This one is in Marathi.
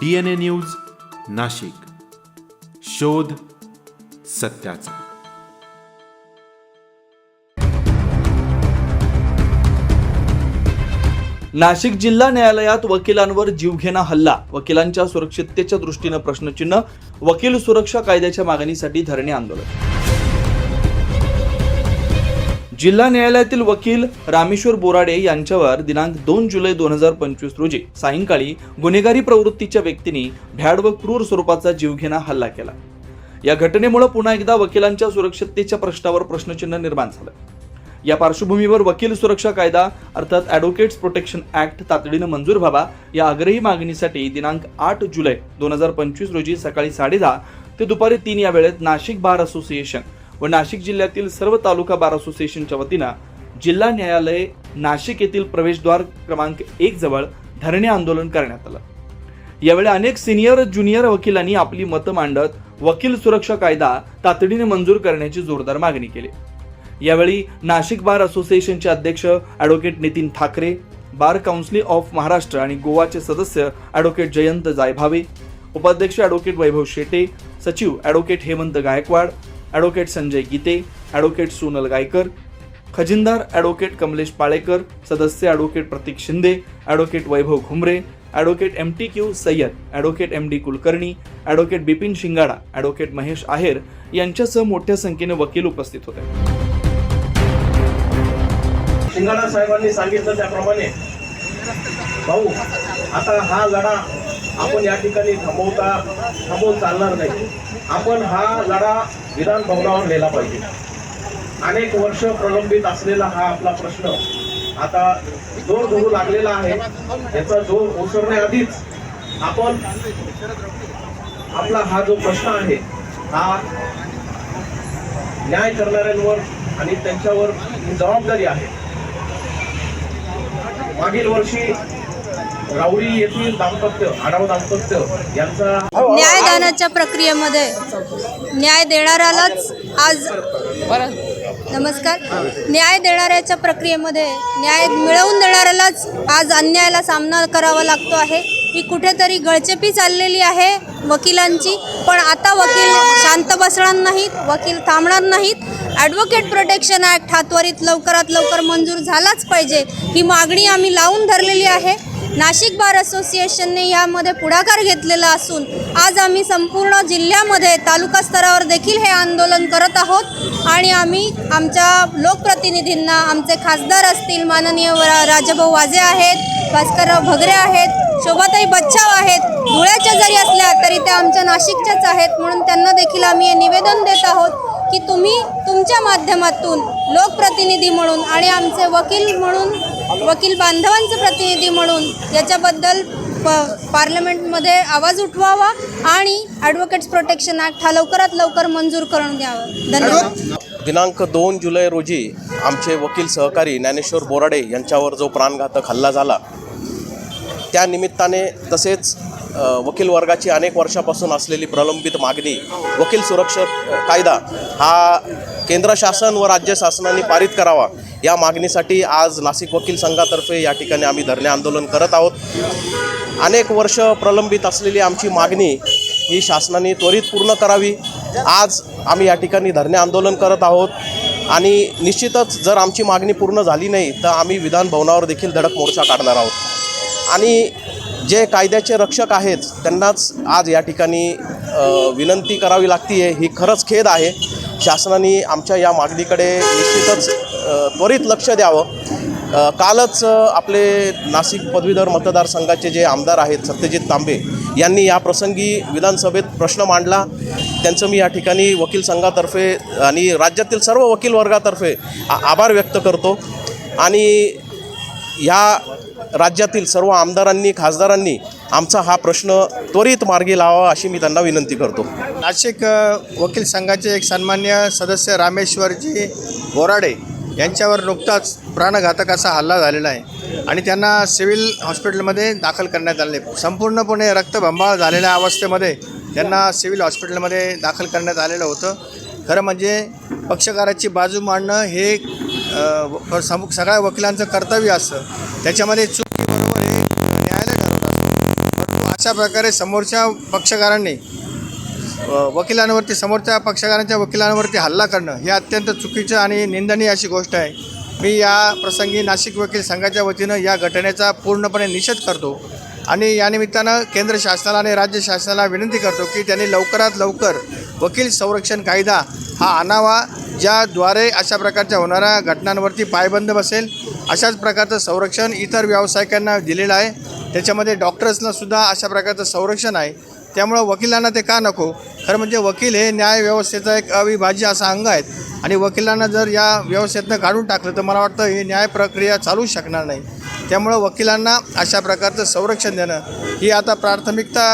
D N A news Nashik. शोध सत्याचा. नाशिक जिल्हा न्यायालयात वकिलांवर जीवघेणा हल्ला. वकिलांच्या सुरक्षिततेच्या दृष्टीनं प्रश्नचिन्ह वकील सुरक्षा कायद्याच्या मागणीसाठी धरणे आंदोलन. जिल्हा न्यायालयातील वकील रामेश्वर बोराडे यांच्यावर दिनांक दोन जुलै दोन हजार पंचवीस रोजी सायंकाळी गुन्हेगारी प्रवृत्तीच्या व्यक्तींनी भ्याड व क्रूर स्वरूपाचा जीवघेणा हल्ला केला. या घटनेमुळे पुन्हा एकदा वकिलांच्या सुरक्षिततेच्या प्रश्नावर प्रश्नचिन्ह निर्माण झालं. या पार्श्वभूमीवर वकील सुरक्षा कायदा अर्थात ॲडव्होकेट्स प्रोटेक्शन ऍक्ट तातडीनं मंजूर व्हावा या आग्रही मागणीसाठी दिनांक आठ जुलै दोन हजार पंचवीस रोजी सकाळी साडेदहा ते दुपारी तीन या वेळेत नाशिक बार असोसिएशन व नाशिक जिल्ह्यातील सर्व तालुका बार असोसिएशनच्या वतीनं जिल्हा न्यायालय नाशिक येथील प्रवेशद्वार क्रमांक एक जवळ धरणे आंदोलन करण्यात आलं. यावेळी अनेक सिनियर ज्युनियर वकिलांनी आपली मतं मांडत वकील सुरक्षा कायदा तातडीने मंजूर करण्याची जोरदार मागणी केली. यावेळी नाशिक बार असोसिएशनचे अध्यक्ष advocate Nitin Thackeray bar council of Maharashtra आणि गोवाचे सदस्य ॲडव्होकेट जयंत जायभावे उपाध्यक्ष ॲडव्होकेट वैभव शेटे सचिव advocate Hemant Gaikwad advocate Sanjay Gite advocate Sonal Gaikar खजिनदार advocate Kamlesh Palekar सदस्य advocate Pratik Shinde advocate Vaibhav Ghumre advocate M T Q Sayyad advocate M D Kulkarni advocate Bipin Shingada advocate Mahesh Aher यांच्यासह मोठ्या संख्येने वकील उपस्थित होते. शिंगाडा साहेबांनी सांगितलं त्याप्रमाणे भाऊ आता हा लढा आपण या ठिकाणी थांबवता थांबवून चालणार नाही. आपण हा लढा विधान भवनावर नेला पाहिजे. अनेक वर्ष प्रलंबित असलेला हा आपला प्रश्न आता जोर धरू लागलेला आहे. याचा जोर ओसरण्याआधीच आपण आपला हा जो प्रश्न आहे हा न्याय करणाऱ्यांवर आणि त्यांच्यावर जबाबदारी आहे. मागील वर्षी राऊरी येथील दाम्पत्य आढाव दाम्पत्य यांचा न्यायदानाच्या प्रक्रियेमध्ये न्याय देणाऱ्यालाच आज नमस्कार. न्याय देणाऱ्याच्या प्रक्रियेमध्ये न्याय मिळवून देणाऱ्यालाच आज अन्यायाला सामना करावा लागतो आहे. ही कुठेतरी गळचेपी चाललेली आहे वकिलांची. पण आता वकील शांत बसणार नाहीत वकील थांबणार नाहीत. ॲडव्होकेट प्रोटेक्शन ॲक्ट हा त्वरित लवकरात लवकर मंजूर झालाच पाहिजे. ही मागणी आम्ही लावून धरलेली आहे. नाशिक बार असोसिएशनने यामध्ये पुढाकार घेतलेला असून आज आम्ही संपूर्ण जिल्ह्यामध्ये तालुका स्तरावर देखील हे आंदोलन करत आहोत आणि आम्ही आमच्या लोकप्रतिनिधींना आमचे खासदार असतील माननीय व- राजाभाऊ वाजे आहेत भास्करराव भगरे आहेत शोभाताई बच्चाव आहेत धुळ्याच्या जरी असल्या तरी त्या आमच्या नाशिकच्याच आहेत म्हणून त्यांना देखील आम्ही हे निवेदन देत आहोत. की तुम्ही तुमच्या माध्यमातून लोकप्रतिनिधी म्हणून आणि आमचे वकील म्हणून वकील बांधवांचे प्रतिनिधी म्हणून याच्याबद्दल प पार्लमेंटमध्ये आवाज उठवावा आणि ॲडव्होकेट्स प्रोटेक्शन ॲक्ट हा लवकरात लवकर मंजूर करून द्यावा. धन्यवाद. दिनांक दोन जुलै रोजी आमचे वकील सहकारी ज्ञानेश्वर बोराडे यांच्यावर जो प्राणघातक हल्ला झाला त्या निमित्ताने तसेच वकील वर्गाची अनेक वर्षापासून असलेली प्रलंबित मागणी वकील सुरक्षा कायदा हा केंद्र शासन व राज्य शासनाने पारित करावा. या मागणीसाठी आज नाशिक वकील संघातर्फे या ठिकाणी आम्ही धरणे आंदोलन करत आहोत. अनेक वर्ष प्रलंबित असलेली आमची मागणी ही शासनाने त्वरित पूर्ण करावी. आज आम्ही या ठिकाणी धरणे आंदोलन करत आहोत आणि निश्चितच जर आमची मागणी पूर्ण झाली नाही तर आम्ही विधान भवनावर देखील धडक मोर्चा काढणार आहोत. आणि जे कायद्याचे रक्षक आहेत त्यांनाच आज या ठिकाणी विनंती करावी लागती आहे ही खरंच खेद आहे. शासनाने आमच्या या मागणीकडे निश्चितच त्वरित लक्ष द्यावं. कालच आपले नाशिक पदवीधर मतदारसंघाचे जे आमदार आहेत सत्यजित तांबे यांनी या प्रसंगी विधानसभेत प्रश्न मांडला. त्यांचं मी या ठिकाणी वकील संघातर्फे आणि राज्यातील सर्व वकील वर्गातर्फे आभार व्यक्त करतो. आणि या राज्यातील सर्व आमदारांनी खासदारांनी आमचा हा प्रश्न त्वरित मार्गी लावावा अशी मी त्यांना विनंती करतो. नाशिक वकील संघाचे एक सन्मान्य सदस्य रामेश्वरजी बोराडे यांच्यावर नुकताच प्राणघातक असा हल्ला झालेला आहे आणि त्यांना सिव्हिल हॉस्पिटलमध्ये दाखल करण्यात आले. संपूर्णपणे रक्तभंबाळ झालेल्या अवस्थेमध्ये त्यांना सिव्हिल हॉस्पिटलमध्ये दाखल करण्यात आलेलं होतं. खरं म्हणजे पक्षकाराची बाजू मांडणं हे अ, सगळ्या वकिलांचं कर्तव्य असतं. त्याच्यामध्ये चूक बरोबर हे न्यायालय ठरवत असतं. परंतु अशा प्रकारे समोरच्या पक्षकारांनी वकिलांवरती समोरच्या पक्षकारांच्या वकिलांवरती हल्ला करणं हे अत्यंत चुकीचं आणि निंदनीय अशी गोष्ट आहे. मी या प्रसंगी नाशिक वकील संघाच्या वतीनं या घटनेचा पूर्णपणे निषेध करतो. आणि या निमित्तानं केंद्र शासनाला आणि राज्य शासनाला विनंती करतो की त्यांनी लवकरात लवकर वकील संरक्षण कायदा हा आणावा ज्याद्वारे अशा प्रकारच्या होणाऱ्या घटनांवरती पायबंद बसेल. अशाच प्रकारचं संरक्षण इतर व्यावसायिकांना दिलेलं आहे. त्याच्यामध्ये डॉक्टर्सनासुद्धा अशा प्रकारचं संरक्षण आहे. त्यामुळं वकिलांना ते का नको? खरं म्हणजे वकील हे न्याय व्यवस्थेचा एक अविभाज्य असा अंग आहेत. आणि वकिलांना जर या व्यवस्थेतनं काढून टाकलं तर मला वाटतं ही न्याय प्रक्रिया चालू शकणार नाही. त्यामुळं वकिलांना अशा प्रकारचं संरक्षण देणं ही आता प्राथमिकता